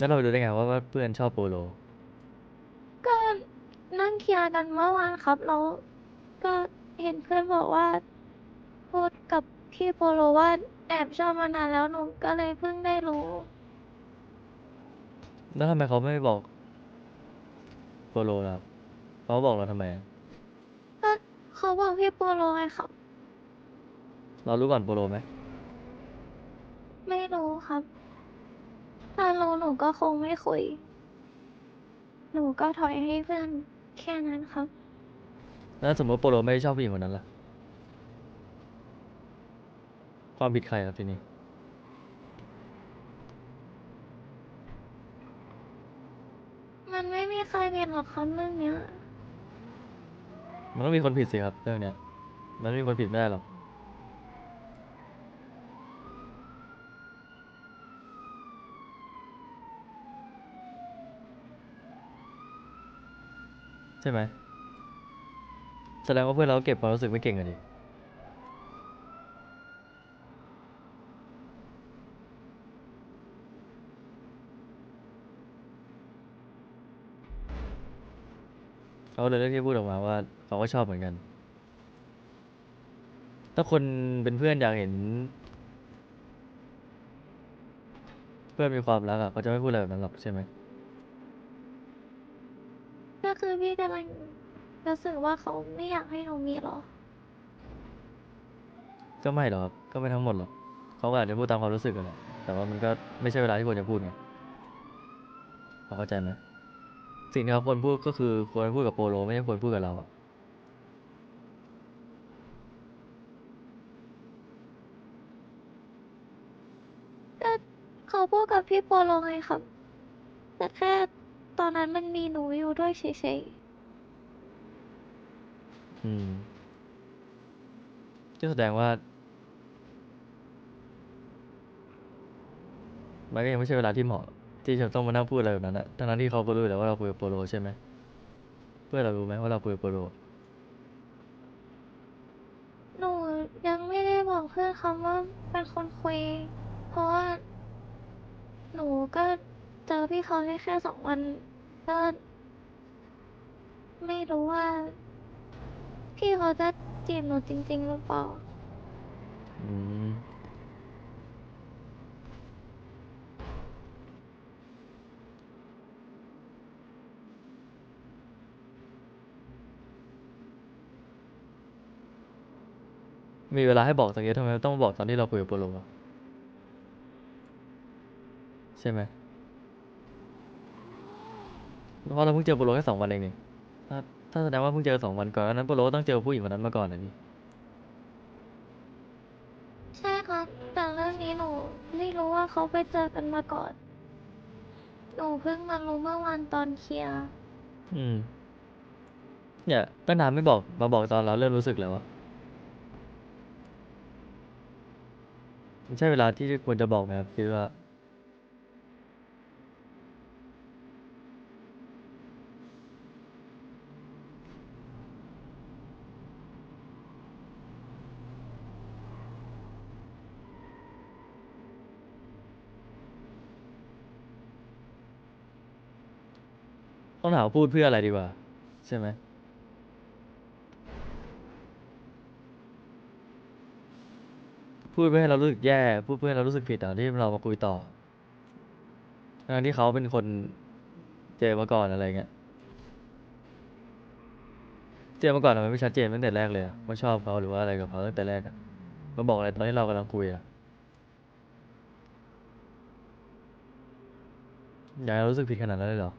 แล้วเรารู้ได้ไงว่าว่าเพื่อนชอบโปโล ก็นั่งเคลียร์กันเมื่อวานครับ แล้วก็เห็นเพื่อนบอกว่า พูดกับพี่โปโลว่าแอบชอบมานานแล้วหนูก็เลยเพิ่งได้รู้ แล้วทำไมเขาไม่บอกโปโลล่ะครับเขาบอกเราทำไมอะก็เขาบอกพี่โปโลไงครับ เรารู้ก่อนโปโลไหมไม่รู้ครับ ถ้ารู้หนูก็คงไม่คุย หนูก็ถอยให้เพื่อนแค่นั้นครับ แล้วสมมติโปโลไม่ได้ชอบผู้หญิงคนนั้นล่ะ ความผิดใครครับทีนี้ มันไม่มีใครเป็นหรอกครับเรื่องเนี้ย มันต้องมีคนผิดสิครับเรื่องเนี้ย มันไม่มีคนผิดไม่ได้หรอก ใช่ไหมแสดงว่าเพื่อนเราเก็บความรู้สึกไม่เก่งอะดิเขาเลยเลือกที่พูดออกมาว่าเขาก็ชอบเหมือนกัน ถ้าคนเป็นเพื่อนอยากเห็น เพื่อนมีความรักอะเขาจะไม่พูดอะไรแบบนั้นหรอกใช่ไหม คือพี่กำลังรู้สึกว่าเขาไม่อยากให้หนูมีหรอ ก็ไม่หรอกครับก็ไม่ทั้งหมดหรอกเขาก็อาจจะพูดตามความรู้สึกกันแหละแต่ว่ามันก็ไม่ใช่เวลาที่ควรจะพูดไงพอเข้าใจไหมสิ่งที่เขาควรพูดก็คือควรพูดกับโปโลไม่ใช่ควรพูดกับเราอะก็เขาพูดกับพี่โปโลไงครับ แต่แค่ ตอนนั้นมันมีหนูอยู่ด้วยเฉยอืมก็แสดงว่า มันก็ยังไม่ใช่เวลาที่เหมาะ ที่จะต้องมานั่งพูดอะไรแบบนั้นอะทั้งนั้นที่เขาก็รู้อยู่แล้วว่าเราคุยกับโปโลใช่ไหม เพื่อนเรารู้ไหมว่าเราคุยกับโปโล ๆ หนูยังไม่ได้บอกเพื่อนคำว่าเป็นคนคุย เพราะว่า หนูก็เจอพี่เขาแค่แค่สองวัน ก็ไม่รู้ว่า พี่เขาจะจีบหนูจริง ๆ หรือเปล่า อืมมีเวลาให้บอกสักเยอะทำไมต้องมาบอกตอนที่เราคุยกับโปโลอะใช่ไหม เพราะเราเพิ่งเจอโปโลแค่สองวันเองนี่ถ้าถ้าแสดงว่าเพิ่งเจอสองวันก่อนอันนั้นโปโลก็ต้องเจอผู้หญิงคนนั้นมาก่อนนะพี่ ใช่ครับ แต่เรื่องนี้หนูไม่รู้ว่าเขาไปเจอกันมาก่อน หนูเพิ่งมารู้เมื่อวานตอนเคลียร์ อืม เนี่ยตั้งนานไม่บอกมาบอกตอนเราเริ่มรู้สึกแล้วอะมันใช่เวลาที่ควรจะบอกไหมครับคิดว่า ต้องถามว่าพูดเพื่ออะไรดีกว่า ใช่ไหมพูดเพื่อให้เรารู้สึกแย่ พูดเพื่อให้เรารู้สึกผิดตอนที่เรามาคุยต่อทั้งที่เขาเป็นคนเจอมาก่อนอะไรเงี้ย เจอมาก่อนทำไมไม่ชัดเจนตั้งแต่แรกเลยอะว่าชอบเขาหรือว่าอะไรกับเขาตั้งแต่แรกอะมาบอกอะไรตอนที่เรากำลังคุยอะอยากให้รู้สึกผิดขนาดนั้นเลยเหรอ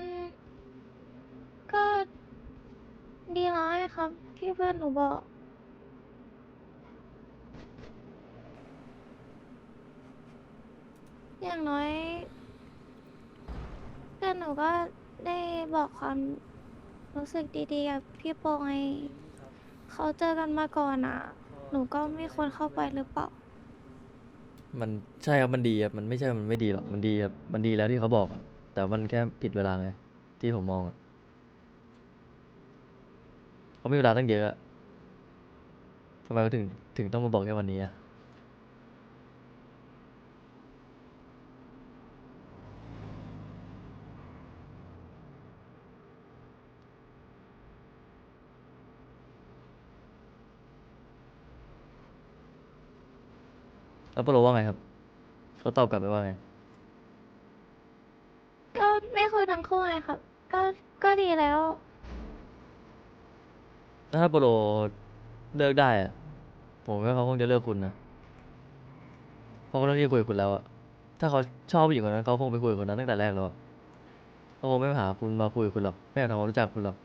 มันก็ดีร้ายครับ ที่เพื่อนหนูบอก อย่างน้อย เพื่อนหนูก็ได้บอกความรู้สึกดีๆกับพี่โปไงเขาเจอกันมาก่อนอะ หนูก็ไม่ควรเข้าไปหรือเปล่า มันใช่ครับมันดีครับมันไม่ใช่มันไม่ดีหรอกมันดีครับมันดีแล้วที่เขาบอกอะ แต่มันแค่ผิดเวลาไง ที่ผมมองอะเขามีเวลาตั้งเยอะอะทำไมเขาถึงถึงต้องมาบอกแค่วันนี้อะแล้วโปโลว่าไงครับเขาตอบกลับไปว่าไง ไม่คุยทั้งคู่ไงครับ ก็ก็ดีแล้ว ถ้าโปโลเลิกได้อะผมว่าเขาคงจะเลิกคุณนะเพราะเขาเลิกที่จะคุยกับคุณแล้วอะถ้าเขาชอบผู้หญิงคนนั้นเขาคงไปคุยกับคนนั้นตั้งแต่แรกแล้วอะเขาคงไม่มาหาคุณมาคุยกับคุณหรอกไม่อยากทำความรู้จักคุณหรอก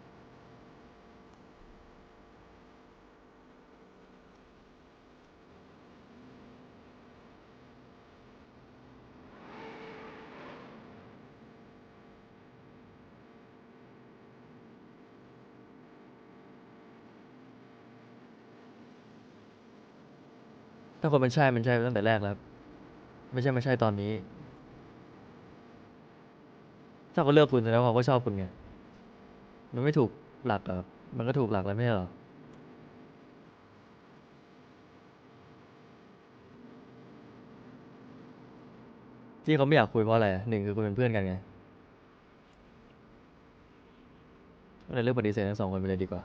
ถ้าคนมันใช่ มันใช่ตั้งแต่แรกแล้วครับไม่ใช่ไม่ใช่ตอนนี้ ถ้าเขาเลือกคุณแสดงว่าเขาก็ชอบคุณไง มันไม่ถูกหลักอะครับมันก็ถูกหลักแล้วไม่ใช่เหรอ ที่เขาไม่อยากคุยเพราะอะไร หนึ่งคือคุณเป็นเพื่อนกันไง ก็เลยเลือกปฏิเสธทั้งสองคนไปเลยดีกว่า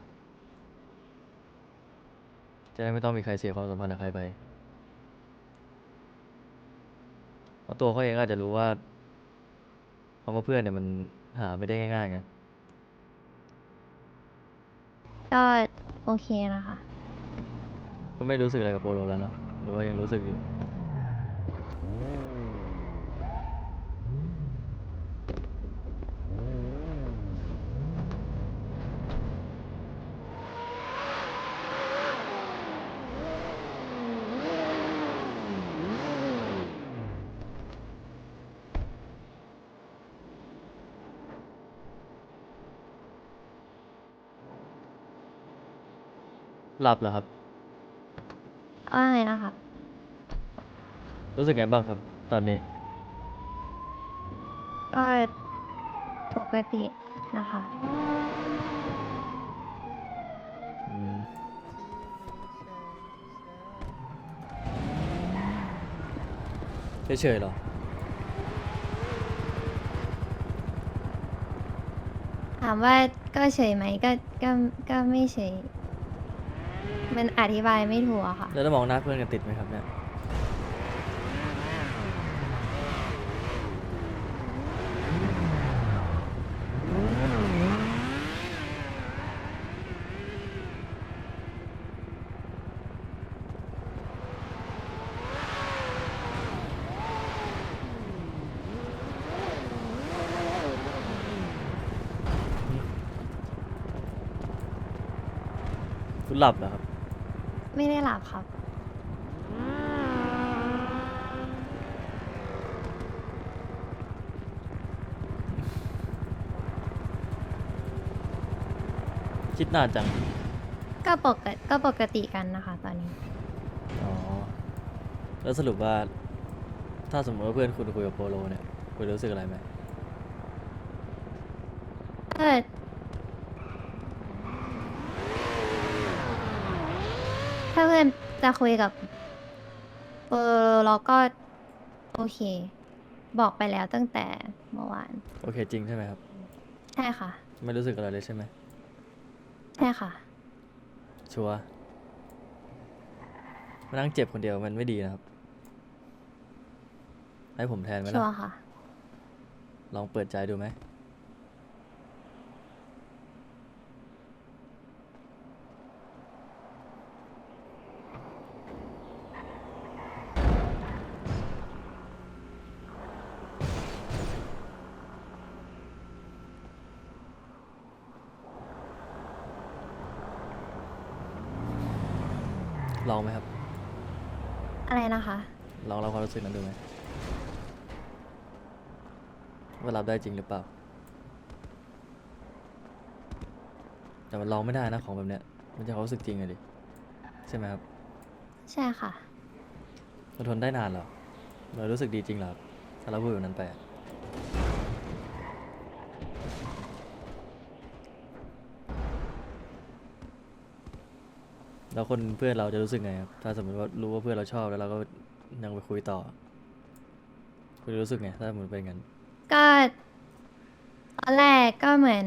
จะได้ไม่ต้องมีใครเสียความสัมพันธ์กับใครไป เพ ราะตัวเขาเองก็อาจจะรู้ว่าคำว่าเพื่อนเนี่ยมันหาไม่ได้ง่ายๆไงก็โอเคนะคะ ก็ไม่รู้สึกอะไรกับโปโลแล้วเนอะหรือว่ายังรู้สึกอยู่ หลับเหรอครับ ว่าไงนะคะรู้สึกไงบ้างครับ ตอนนี้ ก็ปกตินะคะ อืมเฉยๆเหรอ ถามว่าก็เฉยไหมก็ก็ก็ไม่เฉย มันอธิบายไม่ถูกอะค่ะ แล้วจะมองหน้าเพื่อนกันติดไหมครับเนี่ย คุณหลับเหรอครับ ไม่ได้หลับครับ คิดนานจัง ก็ปกติก็ปกติกันนะคะ ตอนนี้ อ๋อ แล้วสรุปว่า ถ้าสมมติว่าเพื่อนคุณคุยกับโปโลเนี่ย คุณรู้สึกอะไรไหมถ้าถ้าเพื่ อนจะคุยกับเออเราก็ โอเค บอกไปแล้วตั้งแต่เมื่อวาน โอเคจริงใช่ไหมครับ ใช่ค่ะ ไม่รู้สึกอะไรเลยใช่ไหมใช่ค่ะ ชัวร์มานั่งเจ็บคนเดียวมันไม่ดีนะครับ ให้ผมแทนไหมชัวล่ะร์ค่ะ ลองเปิดใจดูไหม ลองไหมครับ อะไรนะคะ ลองรับความรู้สึกนั้นดูไหมว่ารับได้จริงหรือเปล่า แต่มันลองไม่ได้นะของแบบเนี้ย มันจะความรู้สึกจริงอะดิ ใช่ไหมครับใช่ค่ะมันทนได้นานเหรอเรารู้สึกดีจริงเหรอครับถ้าเราพูดแบบนั้นไปอะแล้วคนเพื่อนเราจะรู้สึกไงครับ ถ้าสมมติว่ารู้ว่าเพื่อนเราชอบแล้วเราก็ ยังไปคุยต่อ คุณรู้สึกไงถ้าสมมติเป็นอย่างนั้น ก็ตอนแรกก็เหมือน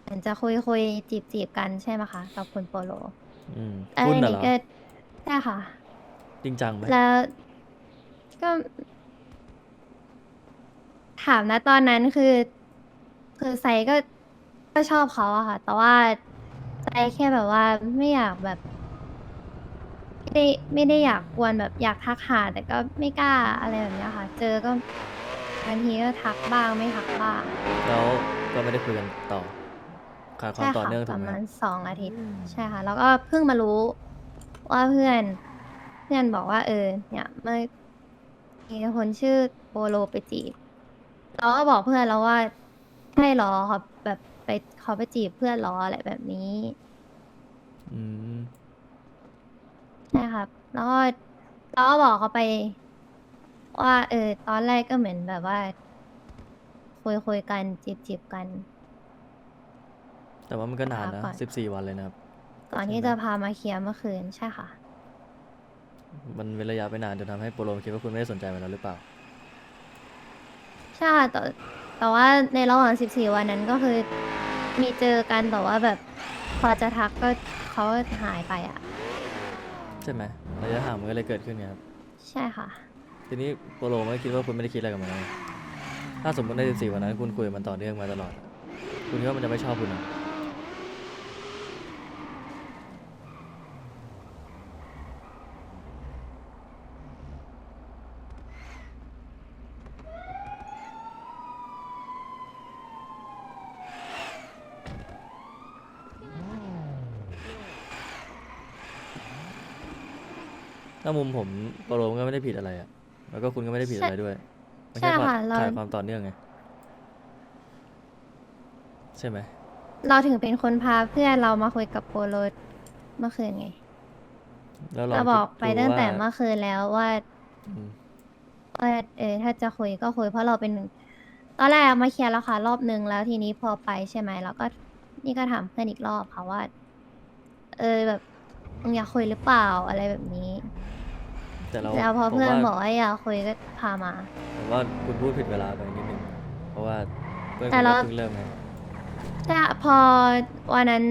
เหมือนจะคุยคุยจีบจีบกันใช่ไหมคะกับคุณโปโลอืมแล้วคุณทีน่ะเหรนี้อก็ใช่ค่ะ จริงจังไหมแล้วก็ ถามนะตอนนั้นคือ คือไซก็ก็ชอบเขาอะค่ะ แต่ว่าใจแค่แบบว่าไม่อยากแบบ ไม่ได้ไม่ได้อยากกวนแบบอยากทักหาแต่ก็ไม่กล้าอะไรแบบเนี้ยค่ะ เจอก็บางทีก็ทักบ้างไม่ทักบ้างแล้วก็ไม่ได้คุยกันต่อขาดความใช่ต่อค่ะเนื่องปถูกระไหมมาณสองอาทิตย์ใช่ค่ะ แล้วก็เพิ่งมารู้ ว่าเพื่อน เพื่อนบอกว่า เออ เนี่ยเมื่อมีคนชื่อโปโลไปจีบเราก็บอกเพื่อนแล้วว่าใช่เหรอเขาแบบไปเขาไปจีบเพื่อนเหรออะไรแบบนี้ อืม ใช่ครับ แล้วก็เราก็บอกเขาไป ว่าเออตอนแรกก็เหมือนแบบว่า คุยคุยกันจีบจีบกัน แต่ว่ามันก็นานพันะกก่อน สิบสี่วันเลยนะครับ ก่อนที่ใช่ไหมจะพามาเคลียร์เมื่อคืนใช่ค่ะ มันเว้นระยะไปนานจนทำให้โปรโลคิดว่าคุณไม่ได้สนใจมันแล้วหรือเปล่า ใช่ค่ะแต่แต่ว่าในระหว่าง 14 วันนั้นก็คือ มีเจอกันแต่ว่าแบบ พอจะทักก็เขาหายไปอะ ใช่ไหมระยะห่างมันก็เลยเกิดขึ้นไงครับ ใช่ค่ะ ทีนี้โปรโลไม่คิดว่าคุณไม่ได้คิดอะไรกับมันเลยถ้าสมมติในสิบสี่วันนั้นคุณคุยกับมันต่อเนื่องมาตลอด คุณคิดว่ามันจะไม่ชอบคุณเหรอ ถ้ามุมผมโปรโลมันก็ไม่ได้ผิดอะไรอะแล้วก็คุณก็ไม่ได้ผิดอะไรด้วยมันแค่ใช่ขาค่ะดเรา ขาดความต่อเนื่องไงใช่ไหมเราถึงเป็นคนพาเพื่อนเรามาคุยกับโปโลเมื่อคืนไง แล้วลองเราบอกคิดไปดูตั้งแต่ว่าเมื่อคืนแล้วว่าอืมว่าเออถ้าจะคุยก็คุยเพราะเราเป็นตอนแรกมาเคลียร์แล้วค่ะรอบนึงแล้วทีนี้พอไปใช่ไหมแล้วก็นี่ก็ถามเพื่อนอีกรอบค่ะว่า เออแบบมึงอยากคุยหรือเปล่าอะไรแบบนี้ แต่เราแล้วพอผมเพื่อนว่าบอกว่าอยากคุยก็พามา ผมว่าคุณพูดผิดเวลาไปนิดนึงเพราะว่าเพื่อนแต่คุณเราก็เพิ่งเริ่มไงแต่พอวันนั้น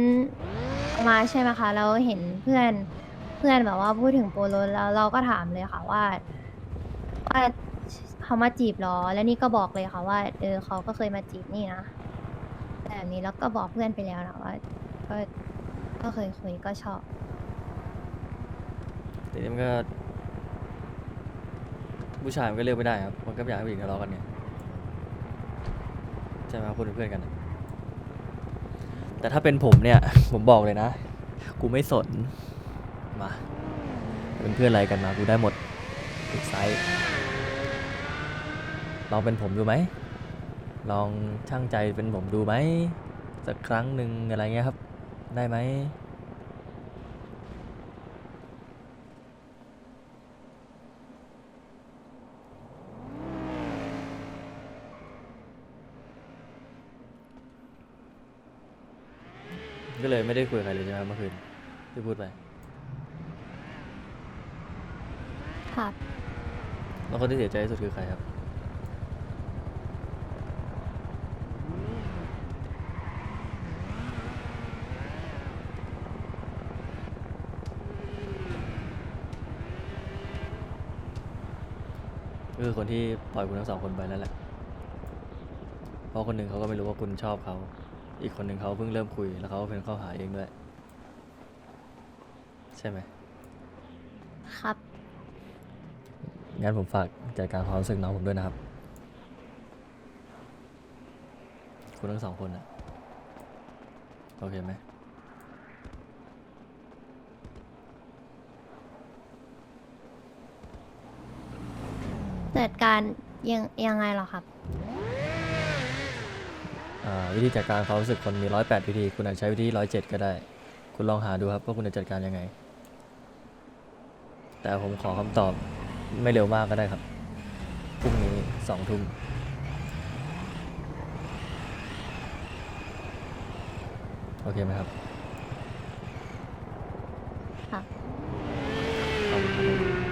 มาใช่ไหมคะแล้วเห็นเพื่อนเพื่อนแบบว่าพูดถึงโปโลแล้วเราก็ถามเลยค่ะว่าว่าเขามาจีบเหรอแล้วนี่ก็บอกเลยค่ะว่าเออเขาก็เคยมาจีบนี่นะแบบนี้แล้วก็บอกเพื่อนไปแล้วนะว่าก็ก็เคยคุยก็ชอบแต่นี่มันก็ ผู้ชายมันก็เลือกไม่ได้ครับ มันก็อยากให้ผู้หญิงทะเลาะกันไงใช่ไหมครับคุณเป็นเพื่อนกันอะแต่ถ้าเป็นผมเนี่ย ผมบอกเลยนะ กูไม่สน มา เป็นเพื่อนอะไรกันมา กูได้หมดทุกไซส์ลองเป็นผมดูไหม ลองช่างใจเป็นผมดูไหมสักครั้งหนึ่งอะไรเงี้ยครับ ได้ไหม ก็เลยไม่ได้คุยกับใครเลยใช่ไหมครับเมื่อคืนที่พูดไป ครับแล้วคนที่เสียใจที่สุดคือใครครับ ก็คือคนที่ปล่อยคุณทั้งสองคนไปนั่นแหละ เพราะคนหนึ่งเขาก็ไม่รู้ว่าคุณชอบเขา อีกคนหนึ่งเขาเพิ่งเริ่มคุยแล้วเขาก็เป็นเข้าหาเองด้วย ใช่ไหมครับ งั้นผมฝากจัดการความรู้สึกน้องผมด้วยนะครับ คุณทั้งสองคนอะโอเคไหมจัดการยังยังไงเหรอครับอ่า วิธีจัดการความรู้สึกคนมีร้อยแปดวิธี คุณอาจใช้วิธีร้อยเจ็ดก็ได้ คุณลองหาดูครับว่าคุณจะจัดการยังไง แต่ผมขอคำตอบไม่เร็วมากก็ได้ครับพรุ่งนี้สองทุ่มโอเคไหมครับค่ะขอบคุณครับ